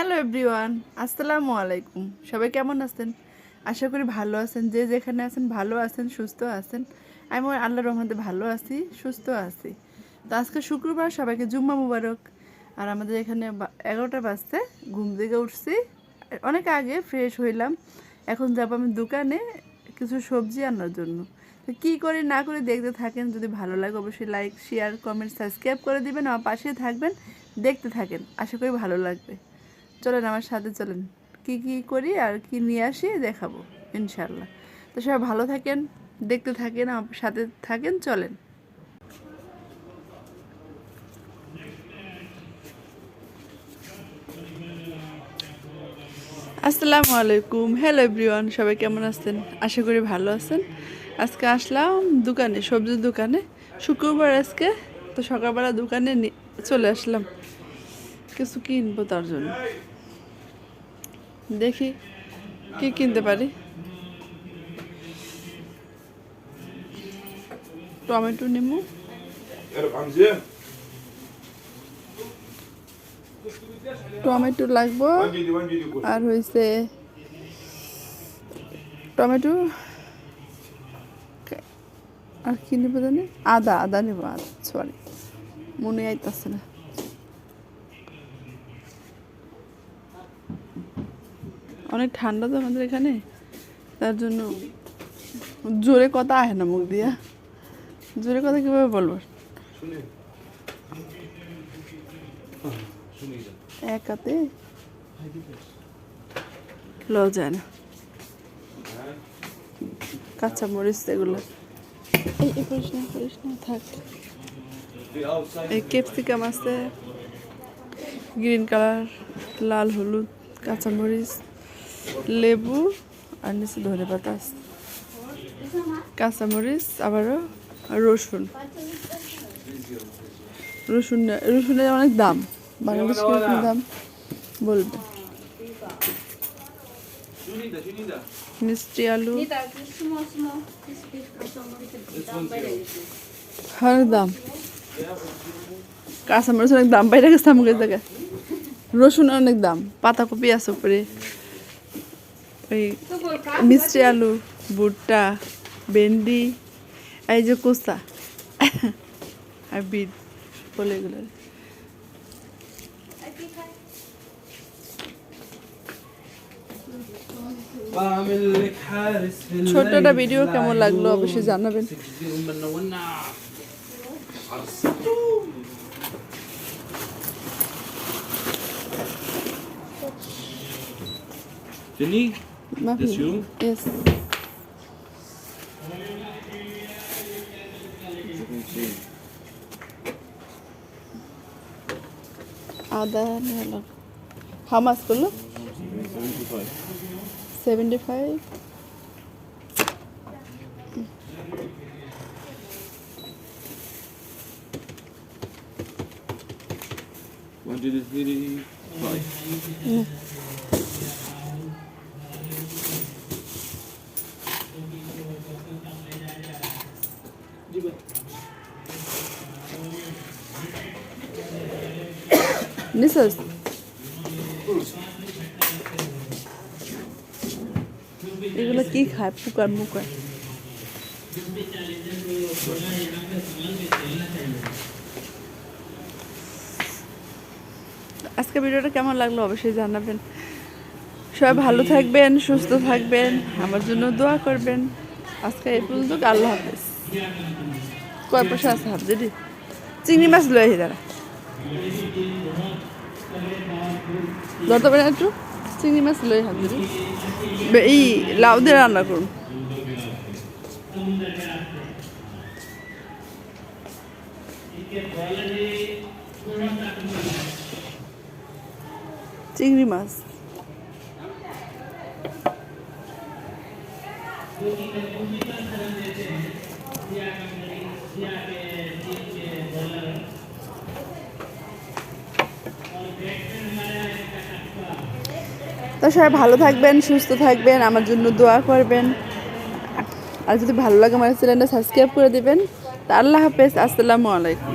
Hello everyone আসসালামু আলাইকুম সবাই কেমন আছেন? আশা করি ভালো আছেন। যে যেখানে আছেন, ভালো আছেন, সুস্থ আছেন। আমি আল্লাহ রহমতে ভালো আছি, সুস্থ আছি। তো আজকে শুক্রবার, সবাইকে জুম্মা মুবারক। আর আমাদের এখানে এগারোটা বাজতে ঘুম থেকে উঠছি। অনেক আগে ফ্রেশ হইলাম। এখন যাব আমি দোকানে কিছু সবজি আনার জন্য। তো কী করে না করে দেখতে থাকেন, যদি ভালো লাগে অবশ্যই লাইক শেয়ার কমেন্ট সাবস্ক্রাইব করে দিবেন। আমার পাশে থাকবেন, দেখতে থাকেন। আশা করি ভালো লাগবে। চলেন আমার সাথে চলেন। কি কি করি আর কি নিয়ে আসি দেখাবো ইনশাল্লাহ তো সবাই ভালো থাকেন, দেখতে থাকেন, আমার সাথে থাকেন, চলেন। আসসালামু আলাইকুম। হ্যালো এভরিওয়ান সবাই কেমন আছেন? আশা করি ভালো আছেন। আজকে আসলাম দোকানে, সবজির দোকানে। শুক্রবার আজকে, তো সকালবেলা দোকানে চলে আসলাম। কিছু কিনবো তার জন্য। দেখি কি কিনতে পারি। টমেটো নেব টমেটো লাগবো. আর হয়েছে টমেটো। আর কি নেব জানি? আদা আদা নেব, আদা সরি মনে আইতাছে না। অনেক ঠান্ডা তো আমাদের এখানে। তার জন্য জোরে কথা আহে না মুখ দিয়া। জোরে কথা কীভাবে বলব? একাতে লো যায় না। কাঁচা মরিচ এগুলো। এই এই করিস না করিস না থাক। এই ক্যাপসিকাম আছে। গ্রিন কালার লাল হলুদ কাঁচা মরিচ। লেবু আর নিচে ধনে পাতা আছে। কাঁচা মরিচ আবারও রসুন। রসুন রসুনের অনেক দাম। বাংলাদেশ কীরকম দাম? বলবে। মিষ্টি আলু। অনেক দাম। কাঁচামরিচ অনেক দাম। বাইরে গেছে জায়গা রসুন অনেক দাম। পাতাকপি আছে উপরে। ওই মিষ্টি আলু ভুট্টা ভেন্ডি এই যে কোসা আর বিট বলে এগুলো। ছোটটা ভিডিও কেমন লাগল অবশ্যই জানাবেন। nothing. Yes. আদা হলো হাউ মাছ বললো seventy five One, two, three, five. নিসাস এগুলো কি খায়? পুকার মুকার। আজকে ভিডিওটা কেমন লাগল অবশ্যই জানাবেন। সবাই ভালো থাকবেন, সুস্থ থাকবেন, আমার জন্য দোয়া করবেন। আজকে এই পর্যন্ত, আল্লাহ হাফেজ। কয় পয়সা আছে হাফ? দিদি চিংড়ি মাছ লয়ে দাঁড়া। ধরতে পারেন একটু? চিংড়ি মাছ লই হাত এই লাউ দিয়ে রান্না করুন। চিংড়ি মাছ। তো সবাই ভালো থাকবেন, সুস্থ থাকবেন, আমার জন্য দোয়া করবেন। আর যদি ভালো লাগে আমার চ্যানেলটা সাবস্ক্রাইব করে দেবেন। তা আল্লাহ হাফেজ, আসসালামু আলাইকুম।